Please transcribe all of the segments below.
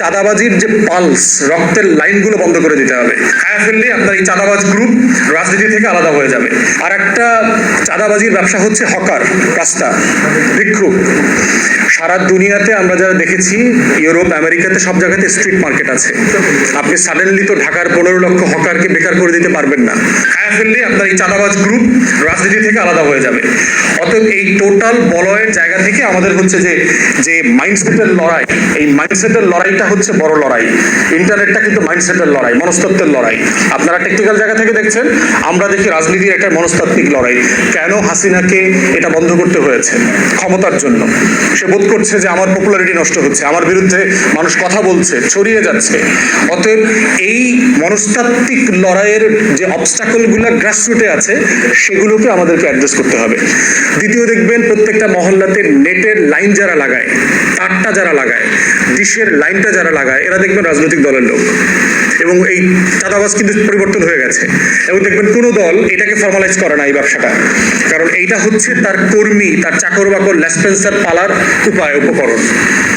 চাঁদাবাজির যে পালস, রক্তের লাইনগুলো বন্ধ করে দিতে হবে। খায়া ফেললে আপনার এই চাঁদাবাজ গ্রুপ রাজনীতি থেকে আলাদা হয়ে যাবে। আর একটা চাঁদাবাজির ব্যবসা হচ্ছে হকার, রাস্তা ভিক্ষুক সারা দুনিয়াতে আমরা যারা দেখেছি, ইউরোপ, আমেরিকাতে সব জায়গাতে স্ট্রিট মার্কেট আছে। আপনি সাডেনলি তো ঢাকার পনেরো লক্ষ হকারকে বেকার করে দিতে পারবেন না। খায়া ফেললে আপনার এই চাঁদাবাজ গ্রুপ রাজনীতি থেকে আলাদা হয়ে যাবে। অতএব এই টোটাল বলয়ের জায়গা থেকে আমাদের হচ্ছে যে যে মাইন্ডসেটের লড়াই, এই মাইন্ডসেটের লড়াইটা হচ্ছে বড় লড়াই। ইন্টারনেটটা কিন্তু মাইন্ডসেটের লড়াই, মনস্তত্ত্বের লড়াই। আপনারা টেকনিক্যাল জায়গা থেকে দেখছেন, আমরা দেখি রাজনীতির একটা মনস্তাত্ত্বিক লড়াই। কেন হাসিনাকে এটা বন্ধ করতে হয়েছে? ক্ষমতার জন্য। সে বোধ করছে যে আমার পপুলারিটি নষ্ট হচ্ছে, আমার বিরুদ্ধে মানুষ কথা বলছে, ছড়িয়ে যাচ্ছে। অতএব এই মনস্তাত্ত্বিক লড়াইয়ের যে অবস্টাকলগুলো গ্রাসরুটে আছে, সেগুলোকে আমাদেরকে অ্যাড্রেস করতে হবে। দ্বিতীয় দেখবেন, প্রত্যেকটা মহল্লাতে নেটের লাইন যারা লাগায়, তারটা যারা লাগায় ডিশের লাইনটা যারা লাগায়, এরা দেখবেন রাজনৈতিক দলের লোক। এবং এই চাঁদাবাজ কিন্তু পরিবর্তন হয়ে গেছে। এবং দেখবেন কোনো দল এটাকে ফর্মালাইজ করে না এই ব্যবসাটা। কারণ এইটা হচ্ছে তার কর্মী, তার চাকর বাকর লেসপেন্সার পালার উপায়, উপকরণ।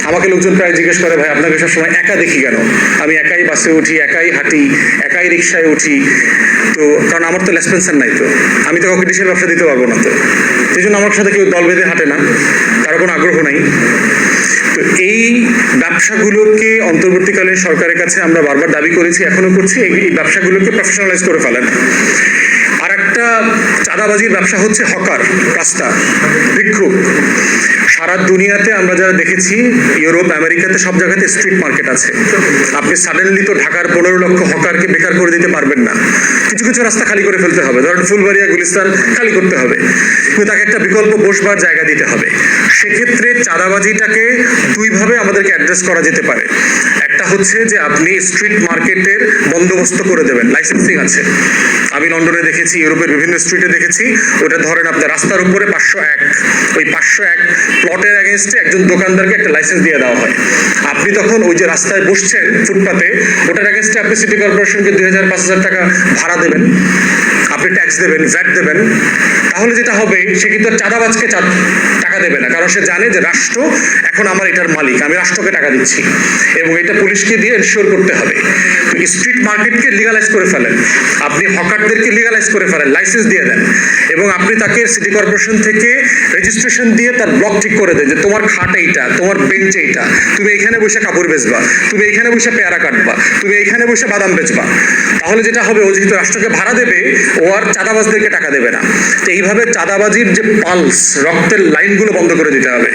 আমাকে লোকজন প্রায় জিজ্ঞেস করে, ভাই আপনাকে সবসময় একা দেখি কেন? আমি একাই বাসে উঠি, একাই হাঁটি, একাই রিক্সায় উঠি। তো কারণ আমার তো লেসপেন্সার নাই তো। আমি তো কাউকে ডিশের ব্যবসা দিতে পারব না তো। এই জন্য আমার সাথে কেউ দল বেঁধে হাঁটে না। কারও কোনো আগ্রহ নাই। তো এই ব্যবসাগুলোকে অন্তর্বর্তীকালীন সরকারের কাছে আমরা বারবার দাবি করেছি, এখনও করছি, এই ব্যবসাগুলোকে প্রফেশনালাইজ করে ফেলেন। আর একটা চাঁদাবাজির ব্যবসা হচ্ছে হকার, রাস্তা ভিক্ষুক সারা দুনিয়াতে আমরা যারা দেখেছি, ইউরোপ, আমেরিকাতে সব জায়গাতে স্ট্রিট মার্কেট আছে। আপনি সাডেনলি তো ঢাকার পনেরো লক্ষ হকারকে বেকার করে দিতে পারবেন না। কিছু কিছু রাস্তা খালি করে ফেলতে হবে। ধরেন ফুলবাড়িয়া, গুলিস্তান খালি করতে হবে। কিন্তু তাকে একটা বিকল্প বসবার জায়গা দিতে হবে। সেক্ষেত্রে চাঁদাবাজিটাকে দুইভাবে আমাদেরকে অ্যাড্রেস করা যেতে পারে। একটা হচ্ছে যে আপনি স্ট্রিট মার্কেটের বন্দোবস্ত করে দেবেন। লাইসেন্সিং আছে। আমি লন্ডনে দেখেছি, ইউরোপের বিভিন্ন স্ট্রিটে দেখেছি। ওটা ধরেন আপনার রাস্তার উপরে পাঁচশো এক। ওই পাঁচশো এক প্লটের অ্যাগেনস্টে একজন দোকানদারকে একটা লাইসেন্স দিয়ে দেওয়া হয়। আপনি তখন ওই যে রাস্তায় বসছেন ফুটপাতে, ওটার অ্যাগেনস্টে আপনি সিটি কর্পোরেশনকে দুই হাজার পাঁচ হাজার টাকা ভাড়া দেবেন, আপনি ট্যাক্স দেবেন ভ্যাট দেবেন। তাহলে যেটা হবে, সে কিন্তু চাঁদাবাজকে টাকা দেবে না, কারণ সে জানে যে রাষ্ট্র এখন আমার এটার মালিক, আমি রাষ্ট্রকে টাকা দিচ্ছি। এবং এটা পুলিশকে দিয়ে এনশিওর করতে হবে। স্ট্রিট মার্কেটকে লিগালাইজ করে ফেলেন, আপনি হকারদেরকে লিগালাইজ করে ফেলেন লাইসেন্স দিয়ে দেন। এবং আপনি তাকে সিটি কর্পোরেশন থেকে রেজিস্ট্রেশন দিয়ে তার ব্লক ঠিক করে দেন যে তোমার খাট এইটা, তোমার বেঞ্চ এইটা, তুমি এখানে বসে কাপড় বেচবা, তুমি এখানে বসে পেয়ারা কাটবা, তুমি এখানে বসে বাদাম বেচবা। তাহলে যেটা হবে ও যেহেতু রাষ্ট্রকে ভাড়া দেবে, ও আর চাঁদাবাজদেরকে টাকা দেবে না। তো এইভাবে চাঁদাবাজির যে পালস, রক্তের লাইনগুলো বন্ধ করে দিতে হবে।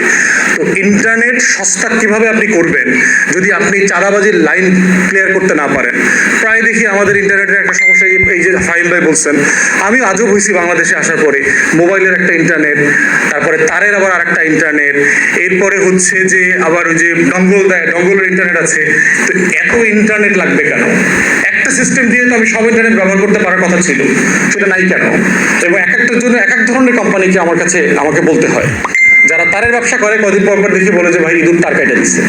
তো ইন্টারনেট সস্তা কীভাবে আপনি করবেন, যদি আপনি চাঁদাবাজির লাইন ক্লিয়ার করতে না পারেন? প্রায় দেখি আমাদের ইন্টারনেটের একটা সমস্যা, এই যে- ফাইম ভাই বলছেন আমি আজও হয়েছি বাংলাদেশে আসার পরে, মোবাইলের একটা ইন্টারনেট, তারপরে তারের আবার আরেকটা ইন্টারনেট এরপরে হচ্ছে যে আবার ওই যে ডঙ্গল দেয় ডঙ্গলের ইন্টারনেট আছে। তো এত ইন্টারনেট লাগবে কেন? একটা সিস্টেম দিয়ে তো আমি সব ইন্টারনেট ব্যবহার করতে পারার কথা ছিল। সেটা নাই কেন? এবং এক একটার জন্য এক এক ধরনের কোম্পানিকে আমার কাছে, আমাকে বলতে হয়। যারা তারের ব্যবসা করে কদিন পর পর দেখি বলে যে, ভাই, ইঁদুর তার কেটে দিচ্ছে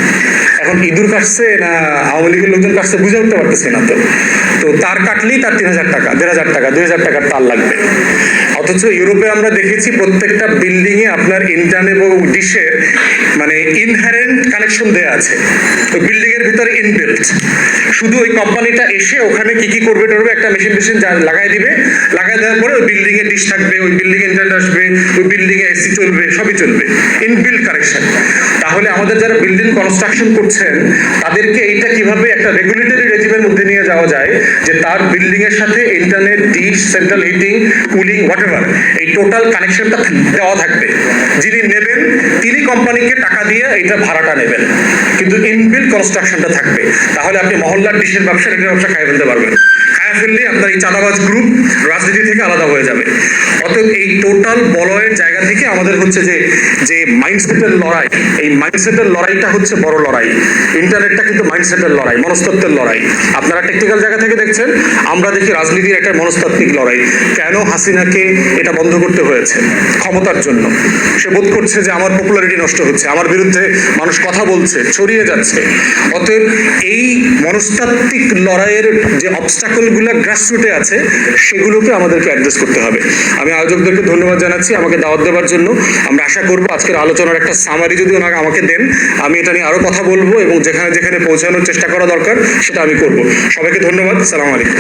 এখন ইঁদুর কাটছে না আওয়ামী লীগের লোকজন কাটছে বুঝে উঠতে পারতেছে না তো। তো তার কাটলেই তার তিন হাজার টাকা, দেড় হাজার টাকা, দুই হাজার টাকার তার লাগবে। অথচ ইউরোপে আমরা দেখেছি প্রত্যেকটা বিল্ডিং এ আপনার ইন্টারনেট এবং ডিশের মানে ইনহারেন্ট কানেকশন দেওয়া আছে। তো বিল্ডিং এর ভিতরে ইনবিল্ট শুধু ওই কোম্পানিটা এসে ওখানে কি কি করবে টরবে একটা মেশিন মেশিন লাগাই দিবে, লাগাই দেওয়ার পরে ওই বিল্ডিং এ ডিশ থাকবে, ওই বিল্ডিং এ ইন্টারনেট আসবে, ওই বিল্ডিং এ এসি চলবে, সবই চলবে। ইনবিল্ট কানেকশন তাহলে আমাদের যারা বিল্ডিং কনস্ট্রাকশন করছেন, তাদেরকে এইটা কীভাবে একটা রেগুলেটরি রেজিমের মধ্যে নিয়ে যাওয়া যায়, যে তার বিল্ডিং এর সাথে internet dish central heating cooling what এই টোটাল কানেকশনটা দেওয়া থাকবে। যিনি নেবেন, তিনি কোম্পানিকে টাকা দিয়ে এইটা ভাড়াটা নেবেন। কিন্তু ইনবিল্ট কনস্ট্রাকশনটা থাকবে। তাহলে আপনি মহল্লার ডিশের ব্যবসা, রেটের ব্যবসা খাই ফেলতে পারবেন। ফেললে আপনার এই চাঁদাবাজ গ্রুপ রাজনীতি থেকে আলাদা হয়ে যাবে। অতএব এই টোটাল বলয়ের জায়গা থেকে আমাদের হচ্ছে যে যে মাইন্ডসেটের লড়াই, এই মাইন্ডসেটের লড়াইটা হচ্ছে বড় লড়াই। ইন্টারনেটটা কিন্তু মাইন্ডসেটের লড়াই মনস্তত্ত্বের লড়াই। আপনারা টেকনিক্যাল জায়গা থেকে দেখছেন, আমরা দেখি রাজনীতির একটা মনস্তাত্ত্বিক লড়াই। কেন হাসিনাকে এটা বন্ধ করতে হয়েছে? ক্ষমতার জন্য। সে বোধ করছে যে আমার পপুলারিটি নষ্ট হচ্ছে, আমার বিরুদ্ধে মানুষ কথা বলছে, ছড়িয়ে যাচ্ছে। অতএব এই মনস্তাত্ত্বিক লড়াইয়ের যে অবস্টাকল প্রপোজালগুলো গ্রাসরুটে আছে, সেগুলোকে আমাদেরকে অ্যাড্রেস করতে হবে। আমি আয়োজকদেরকে ধন্যবাদ জানাচ্ছি আমাকে দাওয়াত দেওয়ার জন্য। আমরা আশা করব আজকের আলোচনার একটা সামারি যদি ওনাকে আমাকে দেন, আমি এটা নিয়ে আরও কথা বলব এবং যেখানে যেখানে পৌঁছানোর চেষ্টা করা দরকার, সেটা আমি করব। সবাইকে ধন্যবাদ। সালাম আলাইকুম।